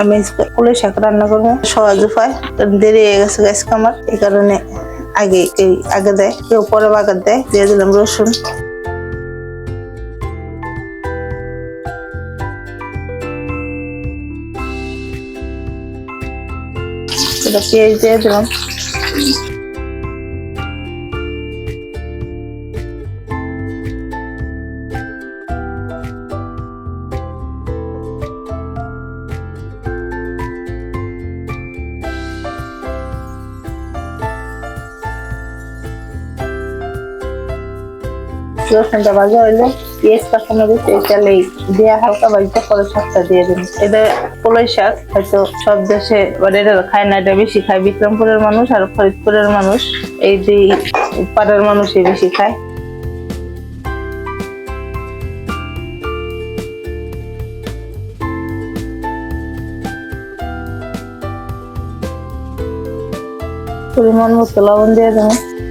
আমি স্কুলে শাক রান্না করব। সহজ উপায় দেরি হয়ে গেছে গ্যাস কামার এই কারণে আগে আগে দেয় কেউ পরে বাগার দেয়, দিয়ে দিলাম রসুন। পেঁয়াজ দিয়ে দিলাম। রসুনটা ভাজা হইলে পেঁয়াজ কাঁচানো দিচ্ছে তেলে দিয়ে হালকা ভাজতে পরে শাকটা দিয়ে দিন এটা পোলাই শাক, হয়তো সব দেশে মানে এটা খায় না, এটা বেশি খায়। বিক্রমপুরের মানুষ আর ফরিদপুরের মানুষ এই দুই পাড়ার মানুষই বেশি খায়। পরিমাণ মতো লবণ দিয়ে দেবো। এখন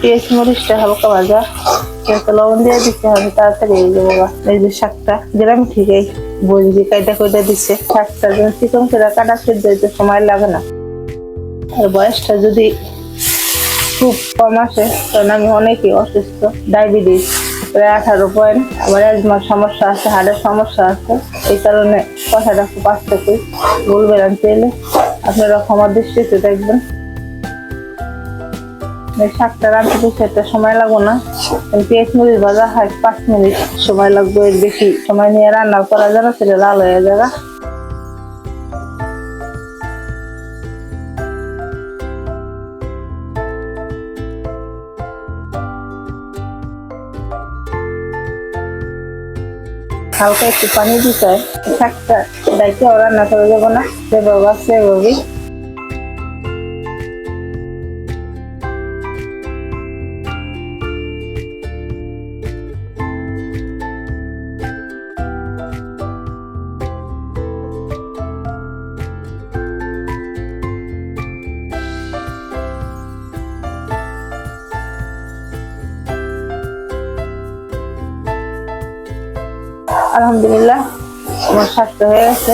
পেঁয়াজ মরিচটা হালকা ভাজা। এত লবণ দিয়ে দিতে হবে, তাড়াতাড়ি হয়ে যাবে এই যে শাকটা গ্রাম থেকেই বলছি কাইটা কইটা দিচ্ছে। শাকটা যেন চিকন করে কাটা সেদ্ধ হইতে সময় লাগে না। আর বয়সটা যদি খুব কম আসে কারণ আমি অনেকই অসুস্থ। ডায়াবেটিস, প্রায় আঠারো পয়েন্ট আবার অ্যাজমার সমস্যা আছে, হাড়ের সমস্যা আছে। এই কারণে কথাটা খুব আস্তে করি। বলবেন চাইলে আপনারা ক্ষমা দৃষ্টিতে দেখবেন। শাকটা রান্না করতে একটা সময় লাগবে না। পেঁয়াজ মরিচ ভাজা হয়, পাঁচ মিনিট সময় লাগবে, এর বেশি সময় নিয়ে রান্না করা যাবে, সেটা লাল হয়ে যাবে। হালকা একটু পানি দিতে হয় শাকটা ডাইকে রান্না করা যাবে না আছে সেভাবেই আলহামদুলিল্লাহ, আমার শাকটা হয়ে গেছে।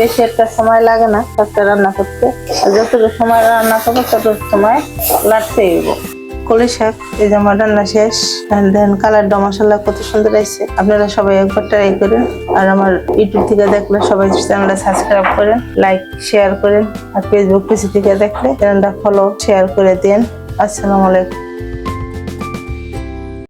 বেশি একটা সময় লাগে না শাকটা রান্না করতে। আর যতটুকু সময় রান্না করব, ততটুকু সময় লাগতে কলি শাক, এই যে আমার রান্না শেষ। দেন কালারটা মশলা কত সুন্দর আছে আপনারা সবাই একবার ট্রাই করেন। আর আমার ইউটিউব থেকে দেখলে সবাই চ্যানেলটা সাবস্ক্রাইব করেন লাইক শেয়ার করেন। আর ফেসবুক পেজ থেকে দেখলে চ্যানেলটা ফলো শেয়ার করে দেন। আসসালামু আলাইকুম।